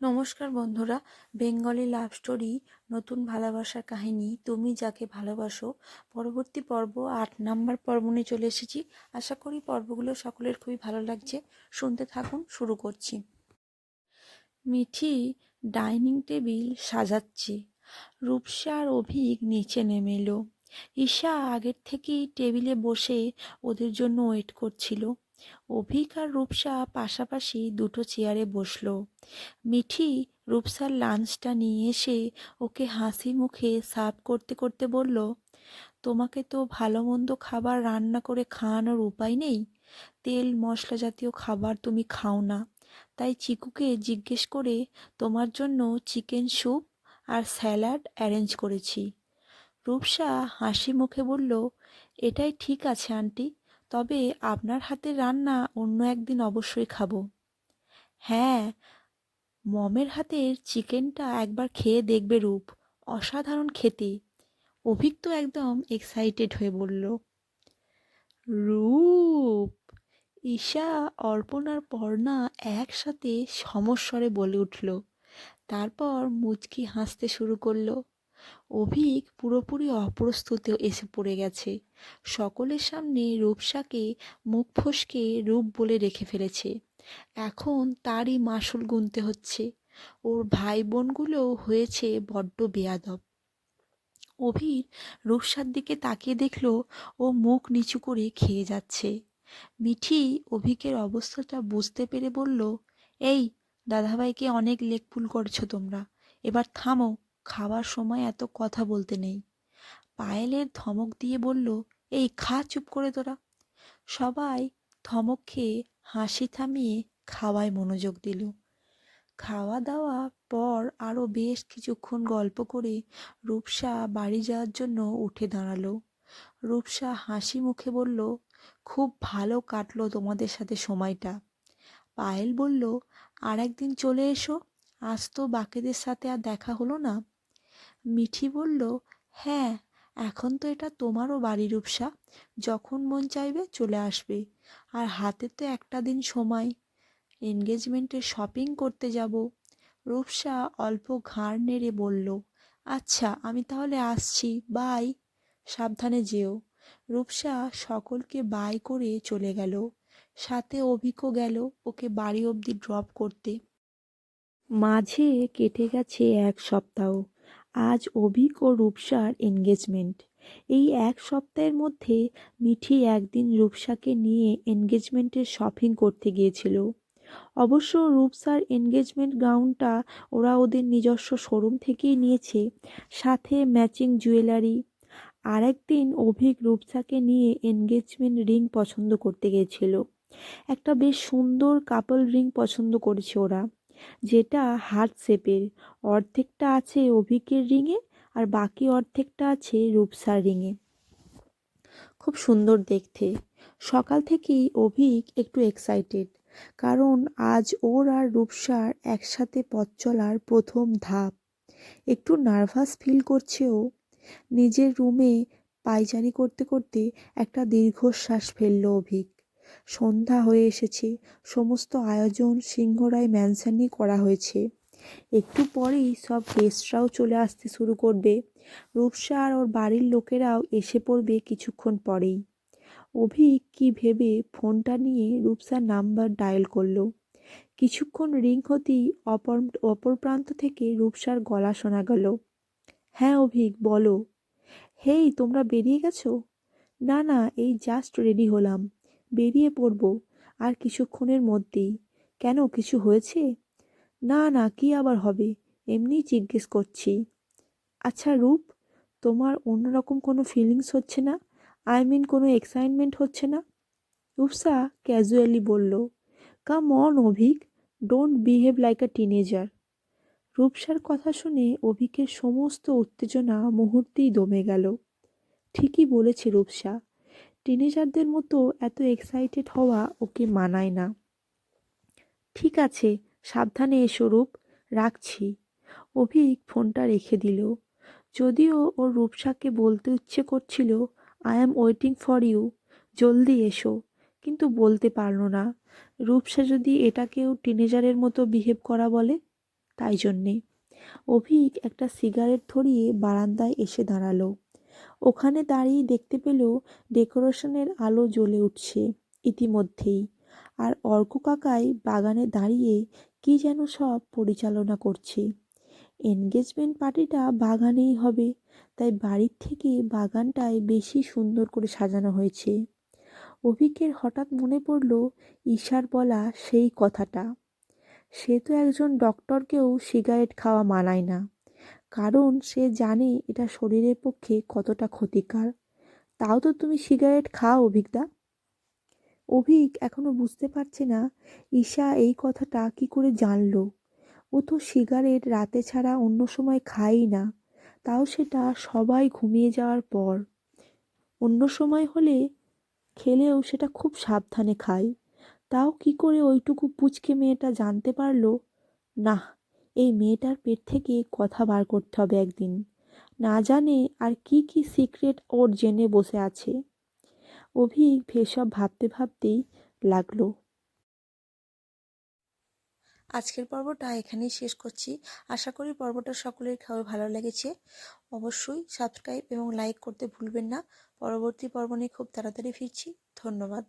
নমস্কার বন্ধুরা, Bengali love story, নতুন ভালোবাসার কাহিনী, তুমি যাকে ভালোবাসো। পরবর্তী পর্ব, আট নাম্বার পর্ব নিয়ে চলে এসেছি। আশা করি পর্বগুলো সকলের খুবই ভালো লাগছে। শুনতে থাকুন, শুরু করছি। মিঠি ডাইনিং টেবিল সাজাচ্ছে। রূপসা আর অভিক নিচে নেমে এলো ঈশা আগের থেকেই টেবিলে বসে ওদের জন্য ওয়েট করছিল। অভিক আর রূপসা পাশাপাশি দুটো চেয়ারে বসল। মিঠি রূপসার লাঞ্চটা নিয়ে এসে ওকে হাসি মুখে সার্ভ করতে করতে বলল, তোমাকে তো ভালো মন্দ খাবার রান্না করে খাওয়ানোর উপায় নেই। তেল, মশলা জাতীয় খাবার তুমি খাও না। তাই চিকুকে জিজ্ঞেস করে তোমার জন্য চিকেন স্যুপ আর স্যালাড অ্যারেঞ্জ করেছি। রূপসা হাসি মুখে বলল, এটাই ঠিক আছে, আন্টি, তবে আপনার হাতের রান্না অন্য একদিন অবশ্যই খাব। হ্যাঁ মমের হাতের চিকেনটা একবার খেয়ে দেখবে রূপ, অসাধারণ খেতে। অভিক তো একদম এক্সাইটেড হয়ে বলল, রূপ, ঈশা, অর্পণ আর পর্ণা একসাথে সমস্বরে বলে উঠল, তারপর মুচকি হাসতে শুরু করল। অভিক পুরোপুরি অপ্রস্তুত এসে পড়ে গেছে। সকলের সামনে রূপসাকে মুখ ফসকে রূপ বলে রেখে ফেলেছে। এখন তারই মাসুল গুনতে হচ্ছে। ওর ভাই বোনগুলোও হয়েছে বড্ড বেয়াদব। অভির রূপসার দিকে তাকিয়ে দেখল, ও মুখ নিচু করে খেয়ে যাচ্ছে। মিঠি অভিকের অবস্থাটা বুঝতে পেরে বলল, এই, দাদাভাইকে অনেক লেকফুল করছ তোমরা। এবার থামো খাওয়ার সময় এত কথা বলতে নেই। পায়েলের ধমক দিয়ে বলল, এই খা, চুপ করে তোরা। সবাই ধমক খেয়ে হাসি থামিয়ে খাওয়ায় মনোযোগ দিল। খাওয়া দাওয়া পর আরও বেশ কিছুক্ষণ গল্প করে রূপসা বাড়ি যাওয়ার জন্য উঠে দাঁড়াল। রূপসা হাসি মুখে বলল, খুব ভালো কাটলো তোমাদের সাথে সময়টা। পায়েল বলল, আর একদিন চলে এসো, আজ তো বাকিদের সাথে আর দেখা হলো না। মিঠি বলল হ্যাঁ এখন তো এটা তোমারও বাড়ি রূপসা যখন মন চাইবে চলে আসবে। আর হাতে তো একটা দিন সময়। এনগেজমেন্টে শপিং করতে যাব। রূপসা অল্প ঘাড় নেড়ে বলল আচ্ছা আমি তাহলে আসছি। বাই। সাবধানে যেও। রূপসা সকলকে বাই করে চলে গেল। সাথে অভিকও গেল ওকে বাড়ি অবধি ড্রপ করতে। মাঝে কেটে গেছে এক সপ্তাহ। আজ অভিক ও রূপসার এনগেজমেন্ট এই এক সপ্তাহের মধ্যে মিঠি একদিন রূপসাকে নিয়ে এনগেজমেন্টের শপিং করতে গিয়েছিল। অবশ্য রূপসার এনগেজমেন্ট গাউনটা ওরা ওদের নিজস্ব শোরুম থেকেই নিয়েছে, সাথে ম্যাচিং জুয়েলারি আর একদিন অভিক রূপসাকে নিয়ে এনগেজমেন্ট রিং পছন্দ করতে গিয়েছিল। একটা বেশ সুন্দর কাপল রিং পছন্দ করেছে ওরা। যেটা হার্ট শেপের অর্ধেকটা আছে অভিকের রিংয়ে আর বাকি অর্ধেকটা আছে রূপসার রিংয়ে খুব সুন্দর দেখতে। সকাল থেকেই অভিক একটু এক্সাইটেড কারণ আজ ওর আর রূপসার একসাথে পথ চলার প্রথম ধাপ। একটু নার্ভাস ফিল করছে ও। নিজের রুমে পায়চারি করতে করতে একটা দীর্ঘশ্বাস ফেলল অভিক। সন্ধ্যা হয়ে এসেছে। সমস্ত আয়োজন সিংহরায় ম্যানশনই করা হয়েছে। একটু পরেই সব গেস্টরাও চলে আসতে শুরু করবে। রূপসা আর ওর বাড়ির লোকেরাও এসে পড়বে কিছুক্ষণ পরেই। অভিক কি ভেবে ফোনটা নিয়ে রূপসার নাম্বার ডায়াল করল। কিছুক্ষণ রিং হতেই অপর অপর প্রান্ত থেকে রূপসার গলা শোনা গেল। হ্যাঁ অভিক, বলো। হেই, তোমরা বেরিয়ে গেছো? না না, এই জাস্ট রেডি হলাম। বেরিয়ে পড়ব, আর কিছুক্ষণের মধ্যেই। কেন, কিছু হয়েছে? না না, কি আবার হবে? এমনি জিজ্ঞেস করছি। আচ্ছা রূপ, তোমার অন্যরকম কোনো ফিলিংস হচ্ছে না? আই মিন কোনো এক্সাইটমেন্ট হচ্ছে না? রূপসা ক্যাজুয়ালি বলল come on Avik don't behave like a teenager রূপসার কথা শুনে অভিকের সমস্ত উত্তেজনা মুহূর্তেই দমে গেল। ঠিকই বলেছে রূপসা। টিনেজারদের মতো এত এক্সাইটেড হওয়া ওকে মানায় না। ঠিক আছে, সাবধানে এসো রূপ, রাখছি। অভিক ফোনটা রেখে দিল। যদিও ওর রূপসাকে বলতে ইচ্ছে করছিল I am waiting for you জলদি এসো। কিন্তু বলতে পারল না। রূপসা যদি এটাকেও টিনেজারের মতো বিহেভ করা বলে, তাই জন্যে। অভিক একটা সিগারেট ধরিয়ে বারান্দায় এসে দাঁড়াল। ওখানে দাঁড়িয়ে দেখতে পেল ডেকোরেশনের আলো জ্বলে উঠছে ইতিমধ্যেই। আর অর্ক কাকাই বাগানে দাঁড়িয়ে কি যেন সব পরিচালনা করছে। এনগেজমেন্ট পার্টিটা বাগানেই হবে, তাই বাড়ির থেকে বাগানটায় বেশি সুন্দর করে সাজানো হয়েছে। অভিকের হঠাৎ মনে পড়ল, ঈশার বলা সেই কথাটা। সে তো একজন ডক্টরকেও সিগারেট খাওয়া মানায় না। কারণ সে জানে এটা শরীরের পক্ষে কতটা ক্ষতিকার। তাও তো তুমি সিগারেট খাও অভিকদা অভিক এখনও বুঝতে পারছে না, ঈশা এই কথাটা কি করে জানলো? ও তো সিগারেট রাতে ছাড়া অন্য সময় খায়ই না। তাও সেটা সবাই ঘুমিয়ে যাওয়ার পর। অন্য সময় হলে খেলেও সেটা খুব সাবধানে খায়। তাও কি করে ওইটুকু পুচকে মেয়েটা জানতে পারল? না এই মেয়েটার পেট থেকে কথা বার করতে হবে একদিন। না জানে আর কি কি সিক্রেট ওর জেনে বসে আছে। অভিক ভেসব ভাবতে ভাবতেই লাগল। আজকের পর্বটা এখানেই শেষ করছি। আশা করি পর্বটা সকলের খাওয়া ভালো লেগেছে। অবশ্যই সাবস্ক্রাইব এবং লাইক করতে ভুলবেন না। পরবর্তী পর্ব নিয়ে খুব তাড়াতাড়ি ফিরছি। ধন্যবাদ।